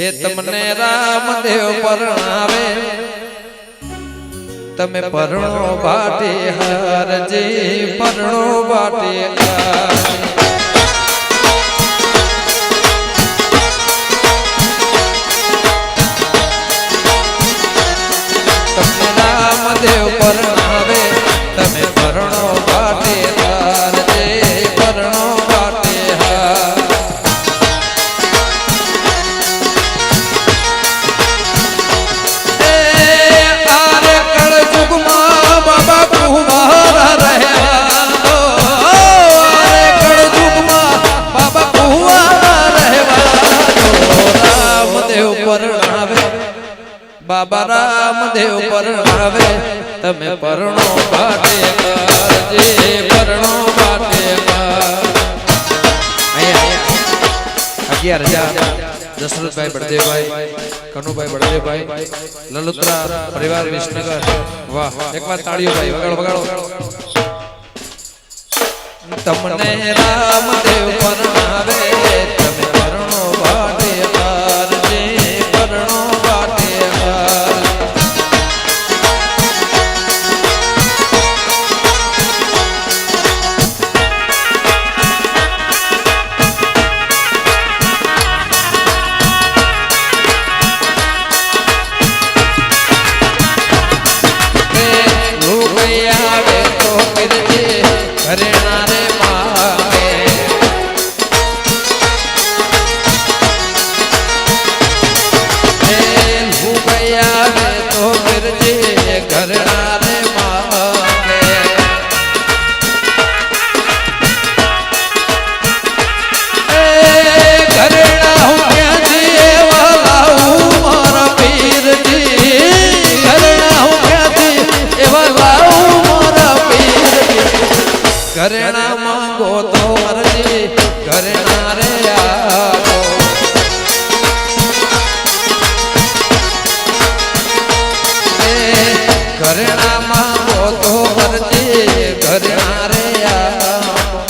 હે તમને રામદેવ પરણાવે. તમે પરણો બાટે હારજી પરણો બાટે હાર. પરણાવે બાબા રામદેવ પરણાવે તમે પરણો બાટે કરજે પરણો બાટે અગિયાર હજાર. દશરથભાઈ બળદેવભાઈ, કનુભાઈ બળદેવભાઈ, લલુત્રા પરિવાર વિસનગર. વાહ એકવાર તાળીઓ ભાઈ, વગાડો વગાડો. તમને રામદેવ આવે તો કીધે ઘરેણા રે માગે એ ઘરેણા હું ઘરેણા ઘરેણા માંગો તો અરજી ઘરેણા રે આવો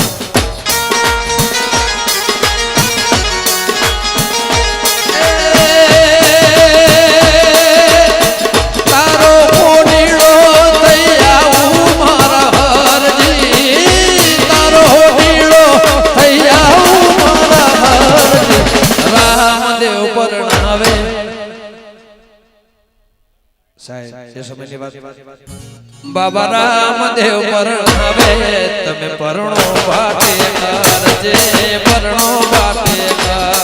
સાહેબ એ સમયની વાત. બાબા રામદેવ પરણાવે તમે પરણો બાટે કરજે પરણો બાટે કર.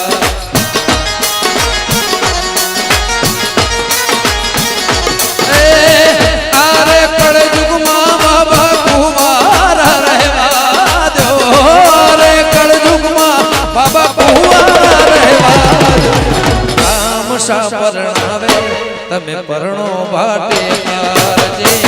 એ આરે તમે પરણો બાટે કારજે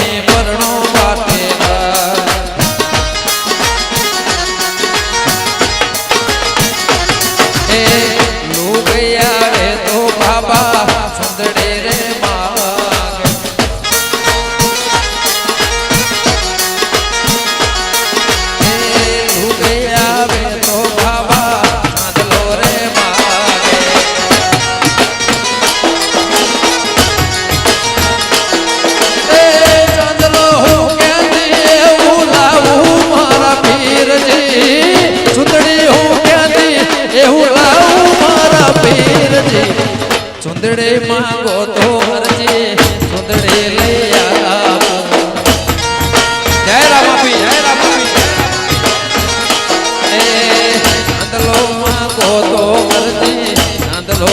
માંગો તો હરજે સુધરે લઈ જય રામ આપી જય રામ આપી એ આંદલો માંગો તો હરજે આંદલો